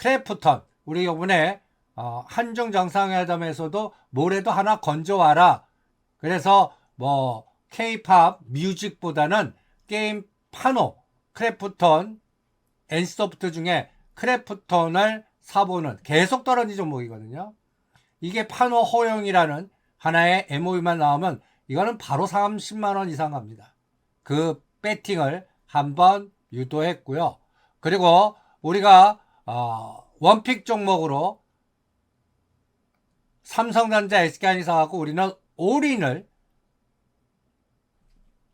크래프턴 우리 이번에 어, 한중 정상회담에서도 모레도 하나 건져와라. 그래서 뭐 K-팝 뮤직보다는 게임 파노 크래프턴 NC소프트 중에 크래프턴을 사보는 계속 떨어진 종목이거든요. 이게 파노 허용이라는 하나의 MOU만 나오면 이거는 바로 30만 원 이상 갑니다. 그 배팅을 한번 유도했고요. 그리고 우리가 어, 원픽 종목으로 삼성전자 SK하니 사갖고 우리는 올인을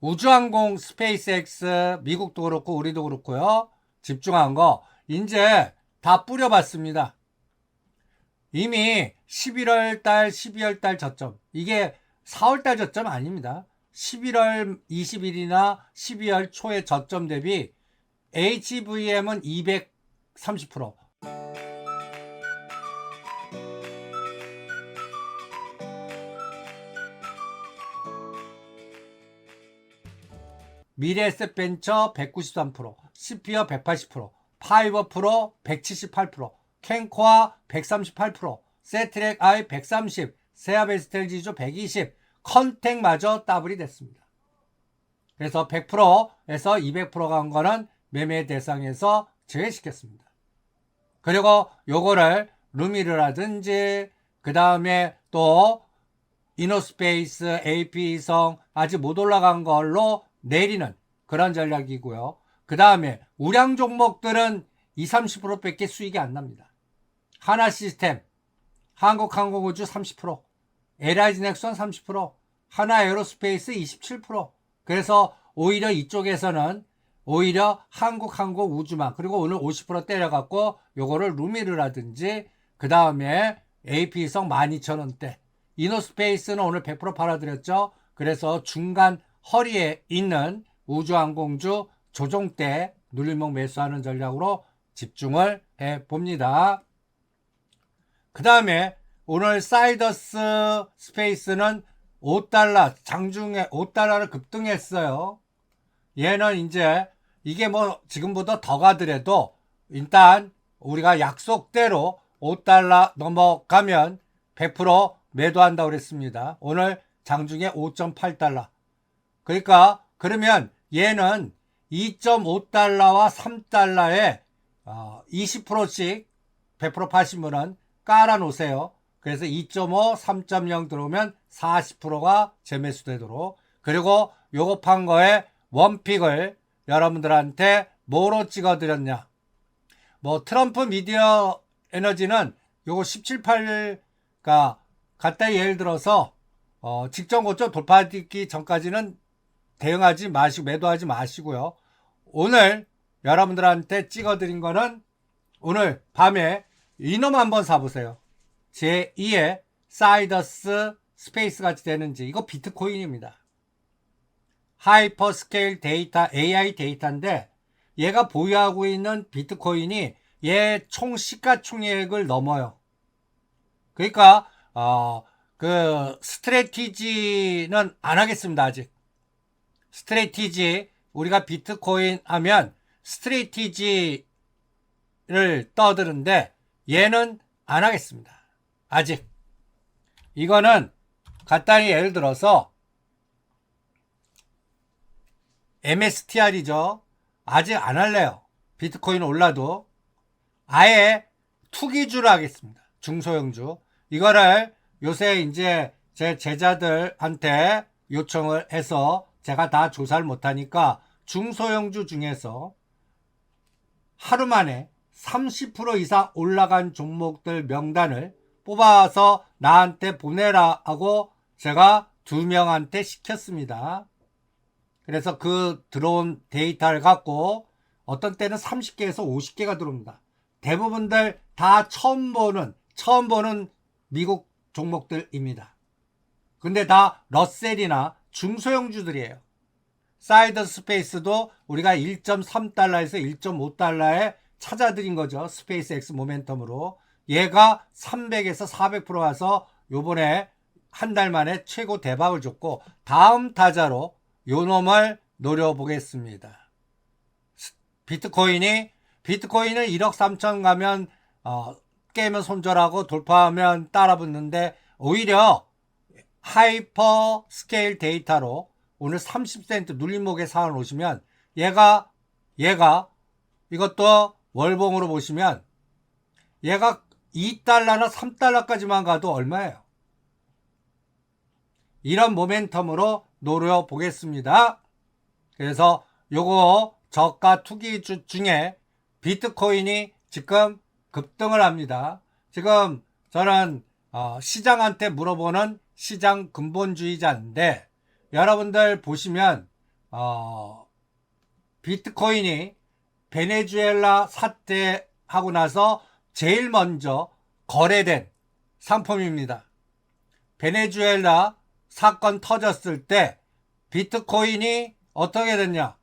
우주항공 스페이스X 미국도 그렇고 우리도 그렇고요. 집중한 거 이제 다 뿌려봤습니다. 이미 11월 달, 12월 달 저점. 이게 4월 달 저점 아닙니다. 11월 20일이나 12월 초의 저점 대비 HVM은 230%. 미래에셋 벤처 193%, CP어 180%, 파이버 프로 178%, 캔코아 138%, 세트랙 아이 130, 세아베스텔 지주 120, 컨택마저 더블이 됐습니다. 그래서 100%에서 200%간 거는 매매 대상에서 제외시켰습니다. 그리고 요거를 루미르라든지 그 다음에 또 이노스페이스, AP성 아직 못 올라간 걸로 내리는 그런 전략이고요. 그 다음에 우량 종목들은 20, 30%밖에 수익이 안 납니다. 하나 시스템, 한국항공우주 30%, LIG 넥선 30%, 하나 에어로스페이스 27%. 그래서 오히려 이쪽에서는 오히려 한국 항공 우주만 그리고 오늘 50% 때려갖고 요거를 루미르라든지 그 다음에 AP성 12,000원대 이노스페이스는 오늘 100% 팔아드렸죠. 그래서 중간 허리에 있는 우주항공주 조종 때 눌림목 매수하는 전략으로 집중을 해 봅니다. 그 다음에 오늘 사이더스 스페이스는 5달러, 장중에 5달러를 급등했어요. 얘는 이제 이게 뭐 지금보다 더 가더라도 일단 우리가 약속대로 5달러 넘어가면 100% 매도한다고 그랬습니다. 오늘 장중에 5.8달러. 그러니까 그러면 얘는 2.5달러와 3달러에 20%씩 100% 파신 분은 깔아 놓으세요. 그래서 2.5, 3.0 들어오면 40%가 재매수 되도록 그리고 요거 판 거에 원픽을 여러분들한테 뭐로 찍어 드렸냐 뭐 트럼프 미디어 에너지는 요거 17, 8가 갖다 예를 들어서 어, 직전 고점 돌파하기 전까지는 대응하지 마시고 매도하지 마시고요. 오늘 여러분들한테 찍어드린 거는 오늘 밤에 이놈 한번 사보세요. 제2의 사이더스 스페이스 같이 되는지 이거 비트코인입니다. 하이퍼스케일 데이터 AI 데이터인데 얘가 보유하고 있는 비트코인이 얘 총 시가총액을 넘어요. 그러니까 어, 그 스트레티지는 안 하겠습니다 아직. 스트레티지 우리가 비트코인 하면 스트레티지를 떠드는데 얘는 안 하겠습니다. 아직. 이거는 간단히 예를 들어서 MSTR이죠. 아직 안 할래요. 비트코인 올라도 아예 투기주를 하겠습니다. 중소형주. 이거를 요새 이제 제 제자들한테 요청을 해서 제가 다 조사를 못하니까 중소형주 중에서 하루 만에 30% 이상 올라간 종목들 명단을 뽑아서 나한테 보내라 하고 제가 두 명한테 시켰습니다. 그래서 그 들어온 데이터를 갖고 어떤 때는 30개에서 50개가 들어옵니다. 대부분들 다 처음 보는, 처음 보는 미국 종목들입니다. 근데 다 러셀이나 중소형주들이에요. 사이드 스페이스도 우리가 1.3달러에서 1.5달러에 찾아드린 거죠. 스페이스 X 모멘텀으로. 얘가 300에서 400% 와서 요번에 한 달 만에 최고 대박을 줬고 다음 타자로 요 놈을 노려보겠습니다. 비트코인이 비트코인은 1억 3천 가면 어, 깨면 손절하고 돌파하면 따라붙는데 오히려 하이퍼 스케일 데이터로 오늘 30센트 눌림목에 오시면 얘가 얘가 이것도 월봉으로 보시면 얘가 2달러나 3달러까지만 가도 얼마예요? 이런 모멘텀으로 노려 보겠습니다. 그래서 요거 저가 투기주 중에 비트코인이 지금 급등을 합니다. 지금 저는 어, 시장한테 물어보는 시장 근본주의자인데 여러분들 보시면 어, 비트코인이 베네수엘라 사태하고 나서 제일 먼저 거래된 상품입니다. 베네수엘라 사건 터졌을 때 비트코인이 어떻게 됐냐?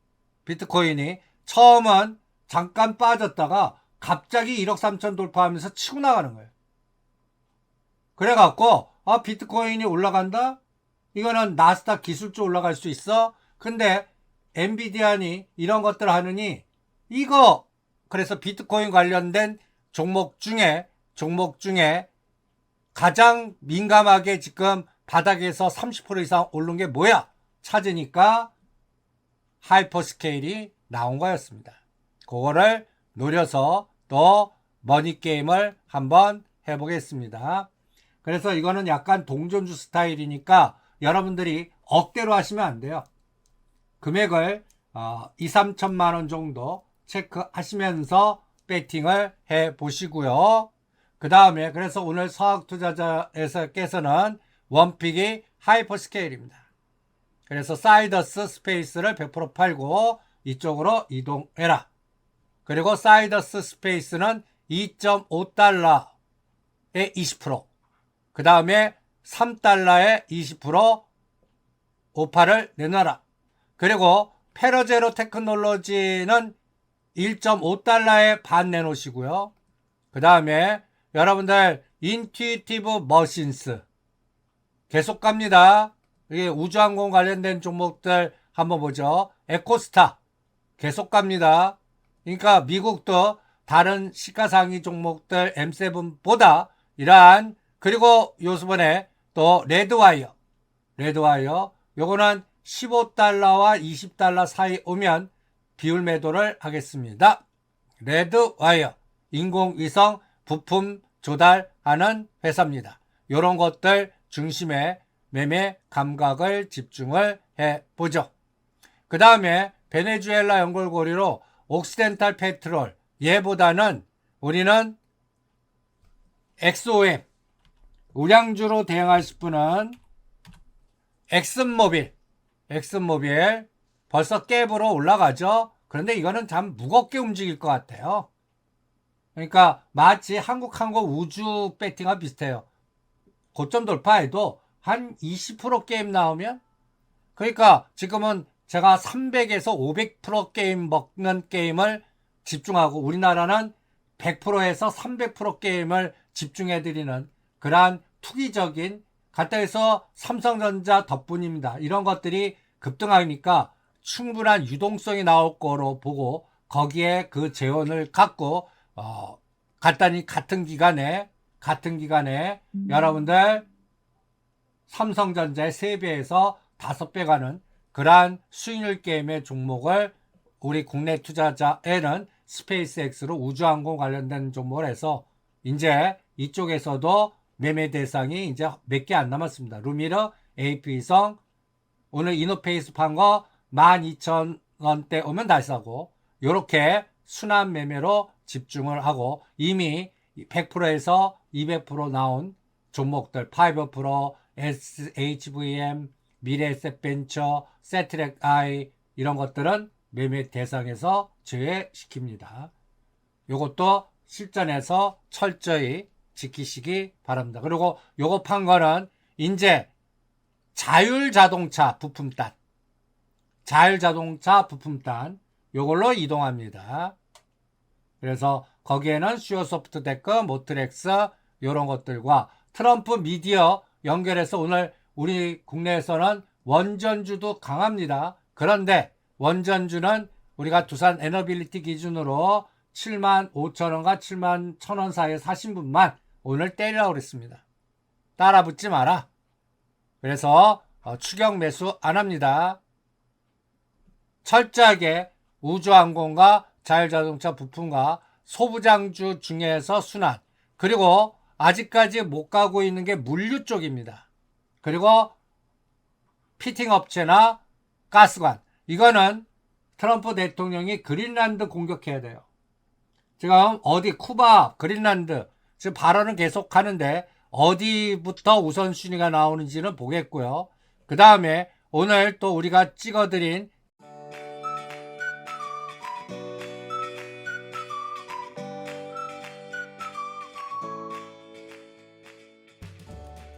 비트코인이 처음은 잠깐 빠졌다가 갑자기 1억 3천 돌파하면서 치고 나가는 거예요. 그래갖고 아 비트코인이 올라간다? 이거는 나스닥 기술주 올라갈 수 있어? 근데 엔비디아니 이런 것들 하느니 이거 그래서 비트코인 관련된 종목 중에 종목 중에 가장 민감하게 지금 바닥에서 30% 이상 오른 게 뭐야? 찾으니까 하이퍼스케일이 나온 거였습니다. 그거를 노려서 또 머니게임을 한번 해보겠습니다. 그래서 이거는 약간 동전주 스타일이니까 여러분들이 억대로 하시면 안 돼요. 금액을 어, 2, 3천만 원 정도 체크하시면서 배팅을 해 보시고요. 그 다음에 그래서 오늘 서학 투자자에서께서는 원픽이 하이퍼 스케일입니다. 그래서 사이더스 스페이스를 100% 팔고 이쪽으로 이동해라. 그리고 사이더스 스페이스는 2.5달러에 20%. 그 다음에 3달러에 20% 오파를 내놔라. 그리고 페러제로 테크놀로지는 1.5달러에 반 내놓으시고요. 그 다음에 여러분들 인투이티브 머신스 계속 갑니다. 이게 우주항공 관련된 종목들 한번 보죠. 에코스타 계속 갑니다. 그러니까 미국도 다른 시가상위 종목들 M7보다 이러한 그리고 요수번에 또 레드와이어 레드와이어 요거는 15달러와 20달러 사이 오면 비율 매도를 하겠습니다. 레드와이어 인공위성 부품 조달하는 회사입니다. 이런 것들 중심에 매매 감각을 집중을 해 보죠. 그 다음에 베네수엘라 연골고리로 옥시덴탈 페트롤 얘보다는 우리는 XOM 우량주로 대응하실 분은 엑슨모빌 엑슨모빌 벌써 갭으로 올라가죠. 그런데 이거는 참 무겁게 움직일 것 같아요. 그러니까 마치 한국항공 우주 배팅과 비슷해요. 고점 돌파해도 한 20% 게임 나오면 그러니까 지금은 제가 300에서 500% 게임 먹는 게임을 집중하고 우리나라는 100%에서 300% 게임을 집중해 드리는 그러한 투기적인 갖다 해서 삼성전자 덕분입니다. 이런 것들이 급등하니까 충분한 유동성이 나올 거로 보고 거기에 그 재원을 갖고 어 간단히 같은 기간에 같은 기간에 음. 여러분들 삼성전자의 3배에서 5배 가는 그러한 수익률 게임의 종목을 우리 국내 투자자에는 스페이스X로 우주항공 관련된 종목을 해서 이제 이쪽에서도 매매 대상이 이제 몇 개 안 남았습니다. 루미르, AP성, 오늘 이노페이스 판거 12,000원대 오면 다시 사고 요렇게 순환 매매로 집중을 하고 이미 100%에서 200% 나온 종목들 파이버 프로, SHVM, 미래에셋벤처, 세트렉 아이 이런 것들은 매매 대상에서 제외시킵니다. 요것도 실전에서 철저히 지키시기 바랍니다. 그리고 요거 판 거는 이제 자율 자동차 부품단 자율 자동차 부품단 요걸로 이동합니다. 그래서 거기에는 슈어소프트 데크, 모트렉스 요런 것들과 트럼프 미디어 연결해서 오늘 우리 국내에서는 원전주도 강합니다. 그런데 원전주는 우리가 두산 에너빌리티 기준으로 7만 5천 원과 7만 1천 원 사이에 사신 분만 오늘 때리라고 그랬습니다. 따라 붙지 마라. 그래서 어, 추격 매수 안 합니다. 철저하게 우주항공과 자율자동차 부품과 소부장주 중에서 순환 그리고 아직까지 못 가고 있는 게 물류 쪽입니다. 그리고 피팅 업체나 가스관 이거는 트럼프 대통령이 그린란드 공격해야 돼요. 지금 어디 쿠바, 그린란드 지금 발언은 계속 하는데 어디부터 우선순위가 나오는지는 보겠고요. 그 다음에 오늘 또 우리가 찍어드린